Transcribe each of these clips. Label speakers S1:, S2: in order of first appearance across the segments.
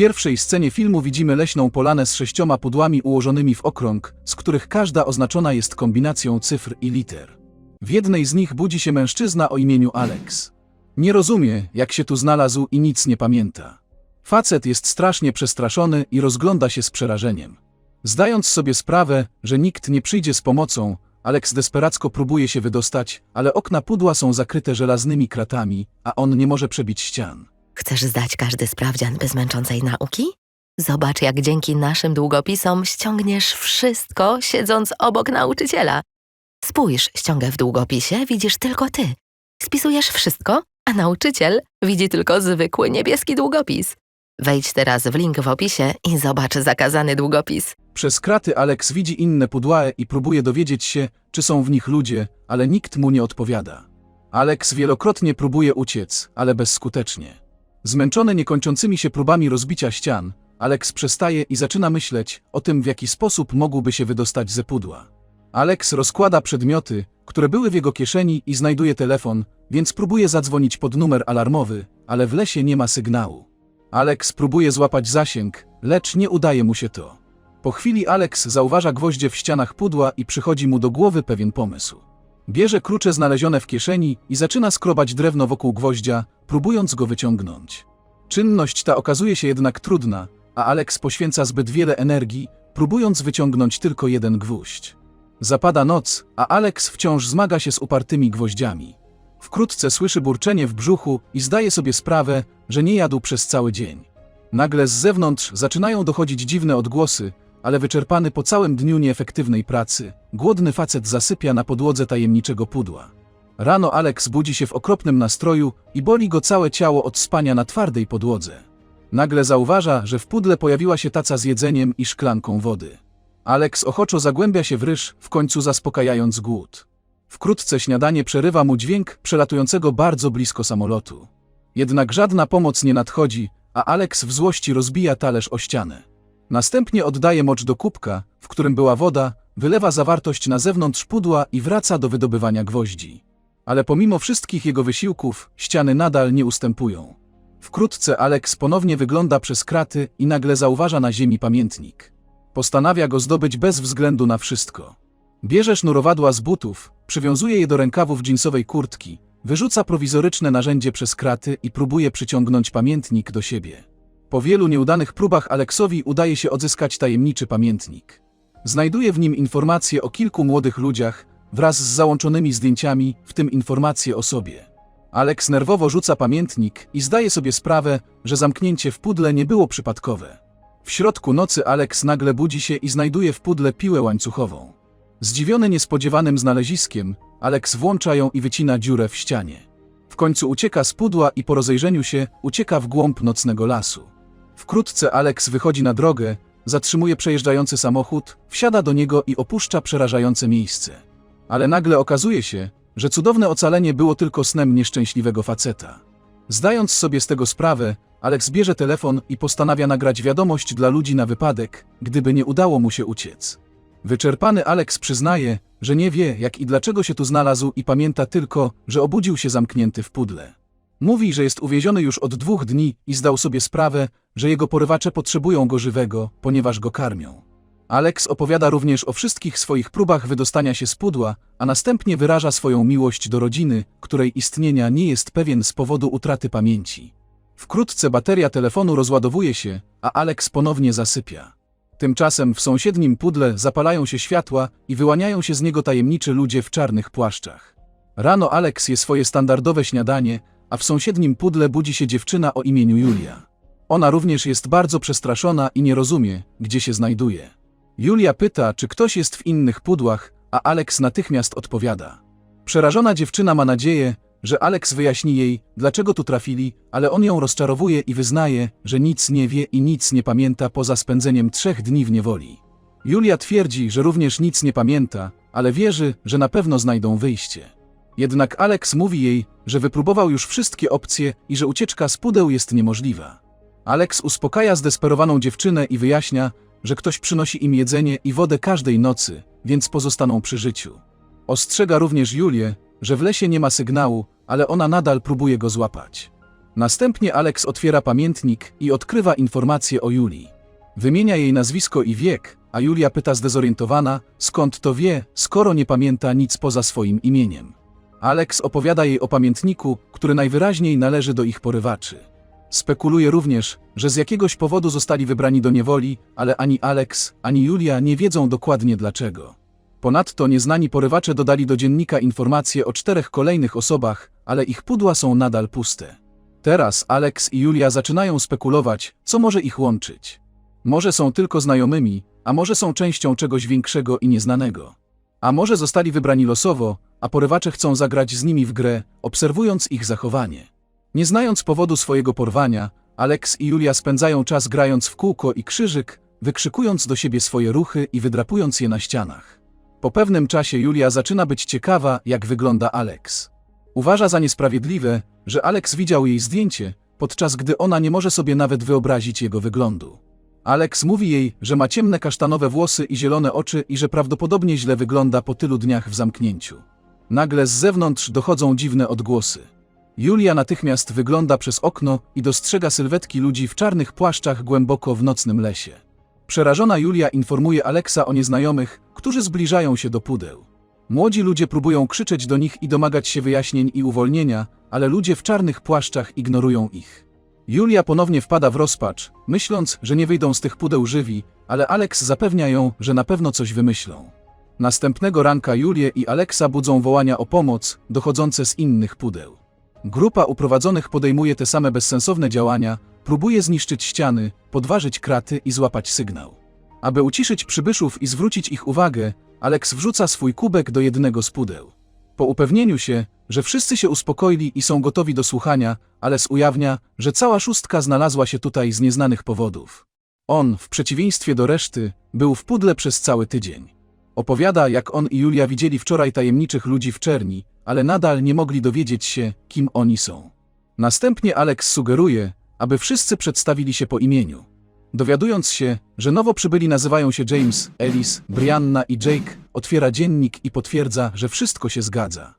S1: pierwszej scenie filmu widzimy leśną polanę z sześcioma pudłami ułożonymi w okrąg, z których każda oznaczona jest kombinacją cyfr i liter. W jednej z nich budzi się mężczyzna o imieniu Alex. Nie rozumie, jak się tu znalazł i nic nie pamięta. Facet jest strasznie przestraszony i rozgląda się z przerażeniem. Zdając sobie sprawę, że nikt nie przyjdzie z pomocą, Alex desperacko próbuje się wydostać, ale okna pudła są zakryte żelaznymi kratami, a on nie może przebić ścian.
S2: Chcesz zdać każdy sprawdzian bez męczącej nauki? Zobacz, jak dzięki naszym długopisom ściągniesz wszystko, siedząc obok nauczyciela. Spójrz, ściągę w długopisie, widzisz tylko ty. Spisujesz wszystko, a nauczyciel widzi tylko zwykły niebieski długopis. Wejdź teraz w link w opisie i zobacz zakazany długopis.
S1: Przez kraty Alex widzi inne pudła i próbuje dowiedzieć się, czy są w nich ludzie, ale nikt mu nie odpowiada. Alex wielokrotnie próbuje uciec, ale bezskutecznie. Zmęczony niekończącymi się próbami rozbicia ścian, Alex przestaje i zaczyna myśleć o tym, w jaki sposób mógłby się wydostać ze pudła. Alex rozkłada przedmioty, które były w jego kieszeni i znajduje telefon, więc próbuje zadzwonić pod numer alarmowy, ale w lesie nie ma sygnału. Alex próbuje złapać zasięg, lecz nie udaje mu się to. Po chwili Alex zauważa gwoździe w ścianach pudła i przychodzi mu do głowy pewien pomysł. Bierze klucze znalezione w kieszeni i zaczyna skrobać drewno wokół gwoździa, próbując go wyciągnąć. Czynność ta okazuje się jednak trudna, a Alex poświęca zbyt wiele energii, próbując wyciągnąć tylko jeden gwóźdź. Zapada noc, a Alex wciąż zmaga się z upartymi gwoździami. Wkrótce słyszy burczenie w brzuchu i zdaje sobie sprawę, że nie jadł przez cały dzień. Nagle z zewnątrz zaczynają dochodzić dziwne odgłosy, ale wyczerpany po całym dniu nieefektywnej pracy, głodny facet zasypia na podłodze tajemniczego pudła. Rano Alex budzi się w okropnym nastroju i boli go całe ciało od spania na twardej podłodze. Nagle zauważa, że w pudle pojawiła się taca z jedzeniem i szklanką wody. Alex ochoczo zagłębia się w ryż, w końcu zaspokajając głód. Wkrótce śniadanie przerywa mu dźwięk przelatującego bardzo blisko samolotu. Jednak żadna pomoc nie nadchodzi, a Alex w złości rozbija talerz o ścianę. Następnie oddaje mocz do kubka, w którym była woda, wylewa zawartość na zewnątrz pudła i wraca do wydobywania gwoździ. Ale pomimo wszystkich jego wysiłków, ściany nadal nie ustępują. Wkrótce Alex ponownie wygląda przez kraty i nagle zauważa na ziemi pamiętnik. Postanawia go zdobyć bez względu na wszystko. Bierze sznurowadła z butów, przywiązuje je do rękawów dżinsowej kurtki, wyrzuca prowizoryczne narzędzie przez kraty i próbuje przyciągnąć pamiętnik do siebie. Po wielu nieudanych próbach Aleksowi udaje się odzyskać tajemniczy pamiętnik. Znajduje w nim informacje o kilku młodych ludziach wraz z załączonymi zdjęciami, w tym informacje o sobie. Alex nerwowo rzuca pamiętnik i zdaje sobie sprawę, że zamknięcie w pudle nie było przypadkowe. W środku nocy Alex nagle budzi się i znajduje w pudle piłę łańcuchową. Zdziwiony niespodziewanym znaleziskiem, Alex włącza ją i wycina dziurę w ścianie. W końcu ucieka z pudła i po rozejrzeniu się ucieka w głąb nocnego lasu. Wkrótce Alex wychodzi na drogę, zatrzymuje przejeżdżający samochód, wsiada do niego i opuszcza przerażające miejsce. Ale nagle okazuje się, że cudowne ocalenie było tylko snem nieszczęśliwego faceta. Zdając sobie z tego sprawę, Alex bierze telefon i postanawia nagrać wiadomość dla ludzi na wypadek, gdyby nie udało mu się uciec. Wyczerpany Alex przyznaje, że nie wie, jak i dlaczego się tu znalazł i pamięta tylko, że obudził się zamknięty w pudle. Mówi, że jest uwieziony już od dwóch dni i zdał sobie sprawę, że jego porywacze potrzebują go żywego, ponieważ go karmią. Alex opowiada również o wszystkich swoich próbach wydostania się z pudła, a następnie wyraża swoją miłość do rodziny, której istnienia nie jest pewien z powodu utraty pamięci. Wkrótce bateria telefonu rozładowuje się, a Alex ponownie zasypia. Tymczasem w sąsiednim pudle zapalają się światła i wyłaniają się z niego tajemniczy ludzie w czarnych płaszczach. Rano Alex je swoje standardowe śniadanie, a w sąsiednim pudle budzi się dziewczyna o imieniu Julia. Ona również jest bardzo przestraszona i nie rozumie, gdzie się znajduje. Julia pyta, czy ktoś jest w innych pudłach, a Alex natychmiast odpowiada. Przerażona dziewczyna ma nadzieję, że Alex wyjaśni jej, dlaczego tu trafili, ale on ją rozczarowuje i wyznaje, że nic nie wie i nic nie pamięta poza spędzeniem trzech dni w niewoli. Julia twierdzi, że również nic nie pamięta, ale wierzy, że na pewno znajdą wyjście. Jednak Alex mówi jej, że wypróbował już wszystkie opcje i że ucieczka z pudeł jest niemożliwa. Alex uspokaja zdesperowaną dziewczynę i wyjaśnia, że ktoś przynosi im jedzenie i wodę każdej nocy, więc pozostaną przy życiu. Ostrzega również Julię, że w lesie nie ma sygnału, ale ona nadal próbuje go złapać. Następnie Alex otwiera pamiętnik i odkrywa informacje o Julii. Wymienia jej nazwisko i wiek, a Julia pyta zdezorientowana, skąd to wie, skoro nie pamięta nic poza swoim imieniem. Alex opowiada jej o pamiętniku, który najwyraźniej należy do ich porywaczy. Spekuluje również, że z jakiegoś powodu zostali wybrani do niewoli, ale ani Alex, ani Julia nie wiedzą dokładnie dlaczego. Ponadto nieznani porywacze dodali do dziennika informacje o czterech kolejnych osobach, ale ich pudła są nadal puste. Teraz Alex i Julia zaczynają spekulować, co może ich łączyć. Może są tylko znajomymi, a może są częścią czegoś większego i nieznanego. A może zostali wybrani losowo, a porywacze chcą zagrać z nimi w grę, obserwując ich zachowanie. Nie znając powodu swojego porwania, Alex i Julia spędzają czas grając w kółko i krzyżyk, wykrzykując do siebie swoje ruchy i wydrapując je na ścianach. Po pewnym czasie Julia zaczyna być ciekawa, jak wygląda Alex. Uważa za niesprawiedliwe, że Alex widział jej zdjęcie, podczas gdy ona nie może sobie nawet wyobrazić jego wyglądu. Alex mówi jej, że ma ciemne kasztanowe włosy i zielone oczy i że prawdopodobnie źle wygląda po tylu dniach w zamknięciu. Nagle z zewnątrz dochodzą dziwne odgłosy. Julia natychmiast wygląda przez okno i dostrzega sylwetki ludzi w czarnych płaszczach głęboko w nocnym lesie. Przerażona Julia informuje Aleksa o nieznajomych, którzy zbliżają się do pudeł. Młodzi ludzie próbują krzyczeć do nich i domagać się wyjaśnień i uwolnienia, ale ludzie w czarnych płaszczach ignorują ich. Julia ponownie wpada w rozpacz, myśląc, że nie wyjdą z tych pudeł żywi, ale Alex zapewnia ją, że na pewno coś wymyślą. Następnego ranka Julię i Aleksa budzą wołania o pomoc, dochodzące z innych pudeł. Grupa uprowadzonych podejmuje te same bezsensowne działania, próbuje zniszczyć ściany, podważyć kraty i złapać sygnał. Aby uciszyć przybyszów i zwrócić ich uwagę, Alex wrzuca swój kubek do jednego z pudeł. Po upewnieniu się, że wszyscy się uspokoili i są gotowi do słuchania, Alex ujawnia, że cała szóstka znalazła się tutaj z nieznanych powodów. On, w przeciwieństwie do reszty, był w pudle przez cały tydzień. Opowiada, jak on i Julia widzieli wczoraj tajemniczych ludzi w czerni, ale nadal nie mogli dowiedzieć się, kim oni są. Następnie Alex sugeruje, aby wszyscy przedstawili się po imieniu. Dowiadując się, że nowo przybyli nazywają się James, Ellis, Brianna i Jake, otwiera dziennik i potwierdza, że wszystko się zgadza.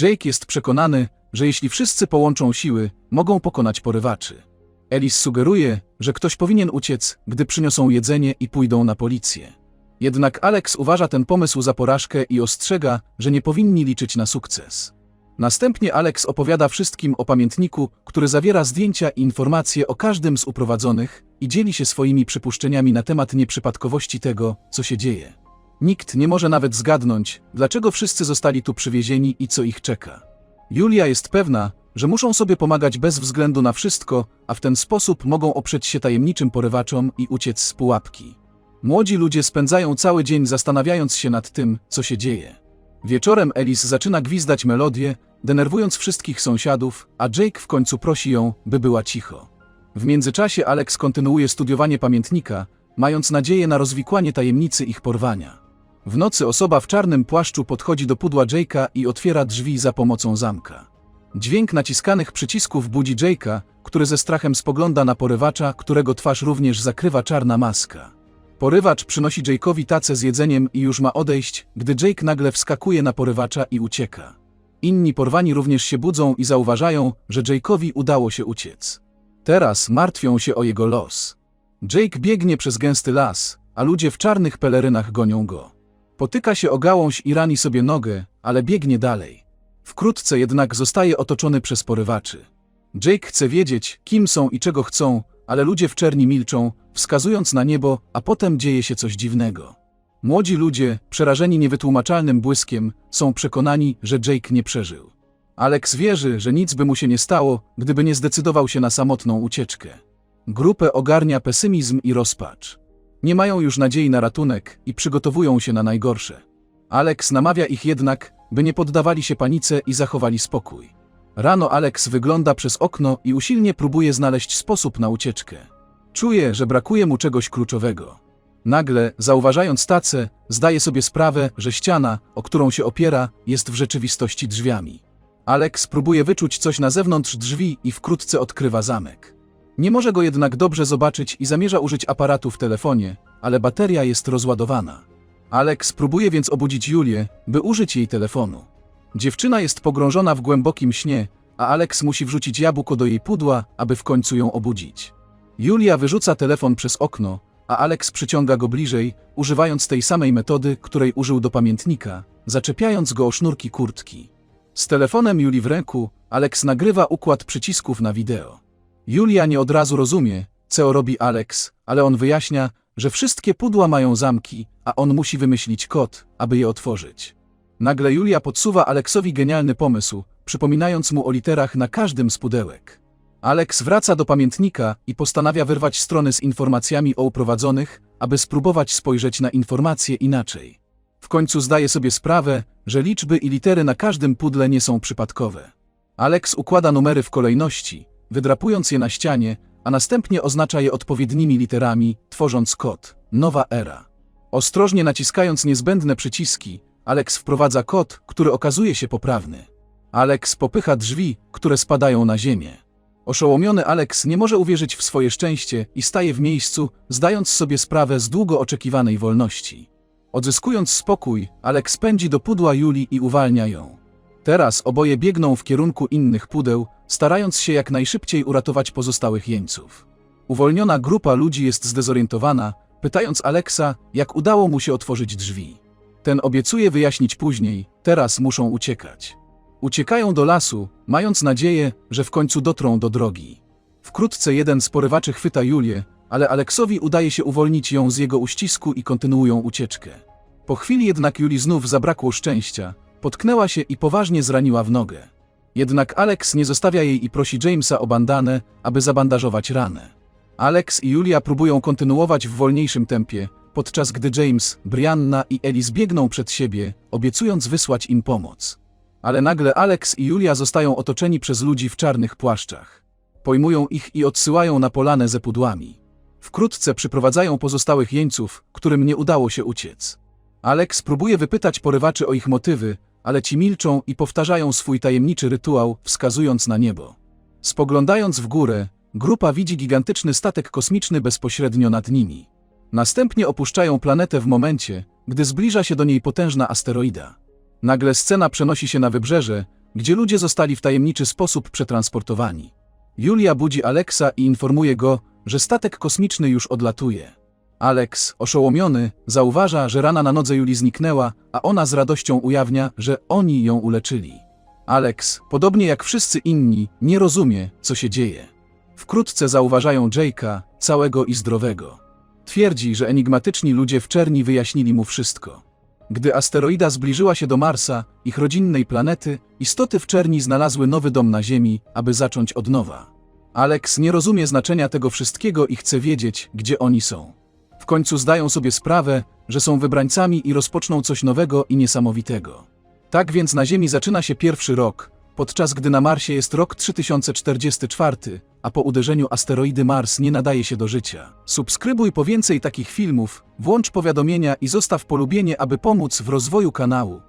S1: Jake jest przekonany, że jeśli wszyscy połączą siły, mogą pokonać porywaczy. Ellis sugeruje, że ktoś powinien uciec, gdy przyniosą jedzenie i pójdą na policję. Jednak Alex uważa ten pomysł za porażkę i ostrzega, że nie powinni liczyć na sukces. Następnie Alex opowiada wszystkim o pamiętniku, który zawiera zdjęcia i informacje o każdym z uprowadzonych i dzieli się swoimi przypuszczeniami na temat nieprzypadkowości tego, co się dzieje. Nikt nie może nawet zgadnąć, dlaczego wszyscy zostali tu przywiezieni i co ich czeka. Julia jest pewna, że muszą sobie pomagać bez względu na wszystko, a w ten sposób mogą oprzeć się tajemniczym porywaczom i uciec z pułapki. Młodzi ludzie spędzają cały dzień zastanawiając się nad tym, co się dzieje. Wieczorem Elis zaczyna gwizdać melodię, denerwując wszystkich sąsiadów, a Jake w końcu prosi ją, by była cicho. W międzyczasie Alex kontynuuje studiowanie pamiętnika, mając nadzieję na rozwikłanie tajemnicy ich porwania. W nocy osoba w czarnym płaszczu podchodzi do pudła Jake'a i otwiera drzwi za pomocą zamka. Dźwięk naciskanych przycisków budzi Jake'a, który ze strachem spogląda na porywacza, którego twarz również zakrywa czarna maska. Porywacz przynosi Jake'owi tacę z jedzeniem i już ma odejść, gdy Jake nagle wskakuje na porywacza i ucieka. Inni porwani również się budzą i zauważają, że Jake'owi udało się uciec. Teraz martwią się o jego los. Jake biegnie przez gęsty las, a ludzie w czarnych pelerynach gonią go. Potyka się o gałąź i rani sobie nogę, ale biegnie dalej. Wkrótce jednak zostaje otoczony przez porywaczy. Jake chce wiedzieć, kim są i czego chcą, ale ludzie w czerni milczą, wskazując na niebo, a potem dzieje się coś dziwnego. Młodzi ludzie, przerażeni niewytłumaczalnym błyskiem, są przekonani, że Jake nie przeżył. Alex wierzy, że nic by mu się nie stało, gdyby nie zdecydował się na samotną ucieczkę. Grupę ogarnia pesymizm i rozpacz. Nie mają już nadziei na ratunek i przygotowują się na najgorsze. Alex namawia ich jednak, by nie poddawali się panice i zachowali spokój. Rano Alex wygląda przez okno i usilnie próbuje znaleźć sposób na ucieczkę. Czuje, że brakuje mu czegoś kluczowego. Nagle, zauważając tacę, zdaje sobie sprawę, że ściana, o którą się opiera, jest w rzeczywistości drzwiami. Alex próbuje wyczuć coś na zewnątrz drzwi i wkrótce odkrywa zamek. Nie może go jednak dobrze zobaczyć i zamierza użyć aparatu w telefonie, ale bateria jest rozładowana. Alex próbuje więc obudzić Julię, by użyć jej telefonu. Dziewczyna jest pogrążona w głębokim śnie, a Alex musi wrzucić jabłko do jej pudła, aby w końcu ją obudzić. Julia wyrzuca telefon przez okno, a Alex przyciąga go bliżej, używając tej samej metody, której użył do pamiętnika, zaczepiając go o sznurki kurtki. Z telefonem Julii w ręku, Alex nagrywa układ przycisków na wideo. Julia nie od razu rozumie, co robi Alex, ale on wyjaśnia, że wszystkie pudła mają zamki, a on musi wymyślić kod, aby je otworzyć. Nagle Julia podsuwa Aleksowi genialny pomysł, przypominając mu o literach na każdym z pudełek. Alex wraca do pamiętnika i postanawia wyrwać strony z informacjami o uprowadzonych, aby spróbować spojrzeć na informacje inaczej. W końcu zdaje sobie sprawę, że liczby i litery na każdym pudle nie są przypadkowe. Alex układa numery w kolejności, wydrapując je na ścianie, a następnie oznacza je odpowiednimi literami, tworząc kod Nowa Era. Ostrożnie naciskając niezbędne przyciski, Alex wprowadza kod, który okazuje się poprawny. Alex popycha drzwi, które spadają na ziemię. Oszołomiony Alex nie może uwierzyć w swoje szczęście i staje w miejscu, zdając sobie sprawę z długo oczekiwanej wolności. Odzyskując spokój, Alex pędzi do pudła Julii i uwalnia ją. Teraz oboje biegną w kierunku innych pudeł, starając się jak najszybciej uratować pozostałych jeńców. Uwolniona grupa ludzi jest zdezorientowana, pytając Alexa, jak udało mu się otworzyć drzwi. Ten obiecuje wyjaśnić później, teraz muszą uciekać. Uciekają do lasu, mając nadzieję, że w końcu dotrą do drogi. Wkrótce jeden z porywaczy chwyta Julię, ale Aleksowi udaje się uwolnić ją z jego uścisku i kontynuują ucieczkę. Po chwili jednak Julii znów zabrakło szczęścia, potknęła się i poważnie zraniła w nogę. Jednak Alex nie zostawia jej i prosi Jamesa o bandanę, aby zabandażować ranę. Alex i Julia próbują kontynuować w wolniejszym tempie, podczas gdy James, Brianna i Ellis biegną przed siebie, obiecując wysłać im pomoc. Ale nagle Alex i Julia zostają otoczeni przez ludzi w czarnych płaszczach. Pojmują ich i odsyłają na polanę ze pudłami. Wkrótce przyprowadzają pozostałych jeńców, którym nie udało się uciec. Alex próbuje wypytać porywaczy o ich motywy, ale ci milczą i powtarzają swój tajemniczy rytuał, wskazując na niebo. Spoglądając w górę, grupa widzi gigantyczny statek kosmiczny bezpośrednio nad nimi. Następnie opuszczają planetę w momencie, gdy zbliża się do niej potężna asteroida. Nagle scena przenosi się na wybrzeże, gdzie ludzie zostali w tajemniczy sposób przetransportowani. Julia budzi Alexa i informuje go, że statek kosmiczny już odlatuje. Alex, oszołomiony, zauważa, że rana na nodze Julii zniknęła, a ona z radością ujawnia, że oni ją uleczyli. Alex, podobnie jak wszyscy inni, nie rozumie, co się dzieje. Wkrótce zauważają Jake'a, całego i zdrowego. Twierdzi, że enigmatyczni ludzie w czerni wyjaśnili mu wszystko. Gdy asteroida zbliżyła się do Marsa, ich rodzinnej planety, istoty w czerni znalazły nowy dom na Ziemi, aby zacząć od nowa. Alex nie rozumie znaczenia tego wszystkiego i chce wiedzieć, gdzie oni są. W końcu zdają sobie sprawę, że są wybrańcami i rozpoczną coś nowego i niesamowitego. Tak więc na Ziemi zaczyna się pierwszy rok, podczas gdy na Marsie jest rok 3044, a po uderzeniu asteroidy Mars nie nadaje się do życia. Subskrybuj po więcej takich filmów, włącz powiadomienia i zostaw polubienie, aby pomóc w rozwoju kanału.